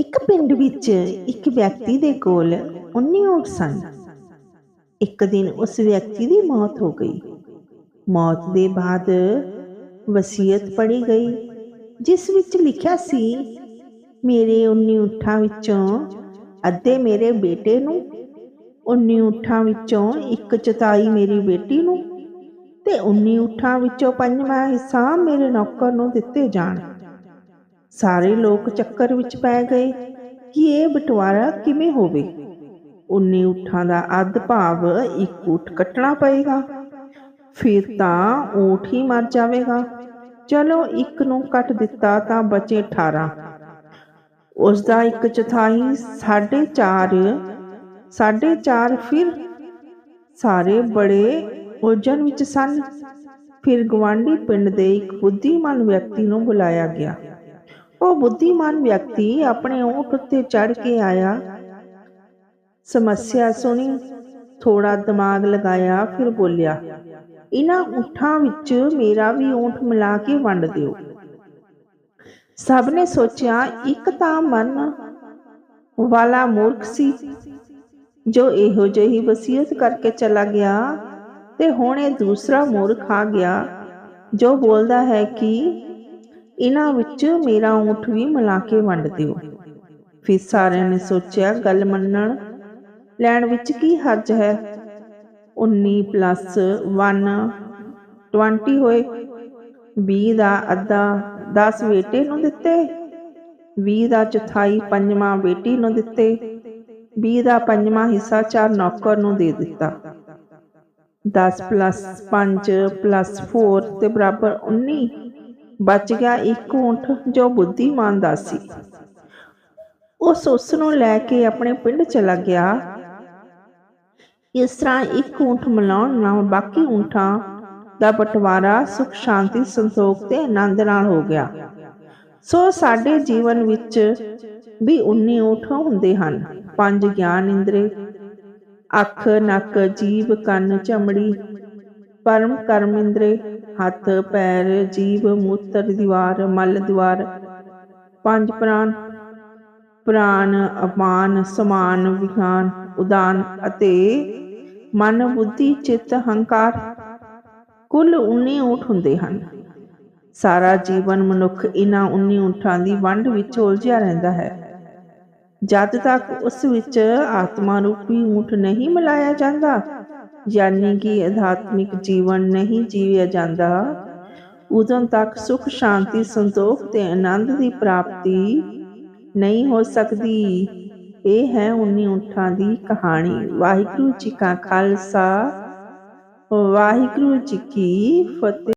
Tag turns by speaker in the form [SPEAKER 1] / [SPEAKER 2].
[SPEAKER 1] ਇੱਕ ਪਿੰਡ ਵਿੱਚ ਇੱਕ ਵਿਅਕਤੀ ਦੇ ਕੋਲ 19 ਊਂਠ ਸਨ। ਇੱਕ ਦਿਨ ਉਸ ਵਿਅਕਤੀ ਦੀ ਮੌਤ ਹੋ ਗਈ। ਮੌਤ ਦੇ ਬਾਅਦ ਵਸੀਅਤ ਪੜ੍ਹੀ ਗਈ, ਜਿਸ ਵਿੱਚ ਲਿਖਿਆ ਸੀ, ਮੇਰੇ 19 ਊਂਠਾਂ ਵਿੱਚੋਂ ਅੱਧੇ ਮੇਰੇ ਬੇਟੇ ਨੂੰ 19 ਊਂਠਾਂ ਵਿੱਚੋਂ ਇੱਕ ਚਤਾਈ ਮੇਰੀ ਬੇਟੀ ਨੂੰ ਤੇ 19 ਊਂਠਾਂ ਵਿੱਚੋਂ ਪੰਜਵਾਂ ਹਿੱਸਾ ਮੇਰੇ ਨੌਕਰ ਨੂੰ ਦਿੱਤੇ ਜਾਣ। ਸਾਰੇ ਲੋਕ ਚੱਕਰ ਵਿੱਚ ਪੈ ਗਏ ਕਿ ਇਹ ਬਟਵਾਰਾ ਕਿਵੇਂ ਹੋਵੇ। 19 ਊਠਾਂ ਦਾ ਅੱਧ ਭਾਵ ਇੱਕ ਊਠ ਕੱਟਣਾ ਪਏਗਾ। ਫਿਰ ਤਾਂ ਊਠ ਹੀ ਮਰ ਜਾਵੇਗਾ। ਚਲੋ ਇੱਕ ਨੂੰ ਕੱਟ ਦਿੱਤਾ ਤਾਂ ਬਚੇ 18 ਉਸ ਦਾ ਇੱਕ ਚੌਥਾਈ 4.5 4.5 ਫਿਰ ਸਾਰੇ ਬੜੇ ਉਲਝਣ ਵਿੱਚ ਸਨ। ਫਿਰ ਗਵਾਂਢੀ ਪਿੰਡ ਦੇ ਇੱਕ ਬੁੱਧੀਮਾਨ ਵਿਅਕਤੀ ਨੂੰ ਬੁਲਾਇਆ ਗਿਆ। ਉਹ ਬੁੱਧੀਮਾਨ ਵਿਅਕਤੀ ਆਪਣੇ ਊਂਠ ਉੱਤੇ ਚੜ ਕੇ ਆਇਆ। ਸਮੱਸਿਆ ਸੁਣੀ ਥੋੜਾ ਦਿਮਾਗ ਲਗਾਇਆ, ਫਿਰ ਬੋਲਿਆ, ਇਹਨਾਂ ਊਠਾਂ ਵਿੱਚ ਮੇਰਾ ਵੀ ਊਂਠ ਮਿਲਾ ਕੇ ਵੰਡ ਦਿਓ। ਸਭ ਨੇ ਸੋਚਿਆ, ਇੱਕ ਤਾਂ ਮਨ ਵਾਲਾ ਮੂਰਖ ਸੀ, ਜੋ ਇਹੋ ਜਿਹੀ ਵਸੀਅਤ ਕਰਕੇ ਚਲਾ ਗਿਆ, ਤੇ ਹੁਣ ਇਹ ਦੂਸਰਾ ਮੂਰਖ ਆ ਗਿਆ, ਜੋ ਬੋਲਦਾ ਹੈ ਕਿ ਇਹਨਾਂ ਵਿੱਚ ਮੇਰਾ ਊਂਠ ਵੀ ਮਿਲਾ ਕੇ ਵੰਡ ਦਿਓ। ਫਿਰ ਸਾਰਿਆਂ ਨੇ ਸੋਚਿਆ, ਗੱਲ ਮੰਨਣ ਲੈਣ ਵਿੱਚ ਕੀ ਹਰਜ ਹੈ? 19 ਪਲੱਸ 1 20 ਹੋਏ। 20 ਦਾ ਅੱਧਾ 10 ਬੇਟੇ ਨੂੰ ਦਿੱਤੇ। 20 ਦਾ ਚੌਥਾਈ ਪੰਜਵਾਂ ਬੇਟੀ ਨੂੰ ਦਿੱਤੇ। 20 ਦਾ ਪੰਜਵਾਂ ਹਿੱਸਾ ਚਾਰ ਨੌਕਰ ਨੂੰ ਦੇ ਦਿੱਤਾ। 10 ਪਲੱਸ 5 ਪਲੱਸ 4 ਤੇ ਬਰਾਬਰ 19 ਬਚ ਗਿਆ ਇੱਕ ਊਂਠ ਜੋ ਬੁੱਧੀਮਾਨ ਦਾ ਸੀ। ਉਸ ਉਸ ਨੂੰ ਲੈ ਕੇ ਆਪਣੇ ਪਿੰਡ ਚਲਾ ਗਿਆ। ਇਸ ਤਰ੍ਹਾਂ ਇੱਕ ਊਂਠ ਮਿਲਾਉਣ ਨਾਲ ਬਾਕੀ ਊਂਠਾਂ ਦਾ ਬਟਵਾਰਾ ਸੁਖ, ਸ਼ਾਂਤੀ, ਸੰਤੋਖ ਤੇ ਆਨੰਦ ਨਾਲ ਹੋ ਗਿਆ। ਸੋ ਸਾਡੇ ਜੀਵਨ ਵਿੱਚ ਵੀ 19 ਊਂਠ ਹੁੰਦੇ ਹਨ। ਪੰਜ ਗਿਆਨ ਇੰਦਰੀ, ਅੱਖ, ਨੱਕ, ਜੀਭ, ਕੰਨ, ਚਮੜੀ ਪਰਮ ਕਰਮ ਇੰਦਰੀ, ਹੱਥ, ਪੈਰ ਜੀਭ ਮੂਤਰ, ਦੀਵਾਰ, ਮਲ ਦੀਵਾਰ ਪੰਜ ਪ੍ਰਾਨ ਪ੍ਰਾਨ ਅਪਾਨ ਸਮਾਨ ਵਿਗਾਨ ਉਦਾਨ ਅਤੇ ਮਨ, ਬੁੱਧੀ, ਚਿੱਤ, ਹੰਕਾਰ। ਕੁੱਲ 19 ਊਠ ਹੁੰਦੇ ਹਨ। ਸਾਰਾ ਜੀਵਨ ਮਨੁੱਖ ਇਹਨਾਂ 19 ਊਠਾਂ ਦੀ ਵੰਡ ਵਿੱਚ ਉਲਝਿਆ ਰਹਿੰਦਾ ਹੈ। ਜਦ ਤੱਕ ਉਸ ਵਿੱਚ ਆਤਮਾ ਰੂਪੀ ਊਠ ਨਹੀਂ ਮਿਲਾਇਆ ਜਾਂਦਾ ਯਾਨੀ ਕਿ ਅਧਾਤਮਿਕ ਜੀਵਨ ਨਹੀਂ ਜੀਵਿਆ ਜਾਂਦਾ, ਉਦੋਂ ਤੱਕ ਸੁਖ, ਸ਼ਾਂਤੀ, ਸੰਤੋਖ ਤੇ ਆਨੰਦ ਦੀ ਪ੍ਰਾਪਤੀ ਨਹੀਂ ਹੋ ਸਕਦੀ। ਇਹ ਹੈ 19 ਊਠਾਂ ਦੀ ਕਹਾਣੀ। ਵਾਹਿਗੁਰੂ ਜੀ ਕਾ ਖਾਲਸਾ। ਵਾਹਿਗੁਰੂ ਜੀ ਕੀ ਫਤਿਹ।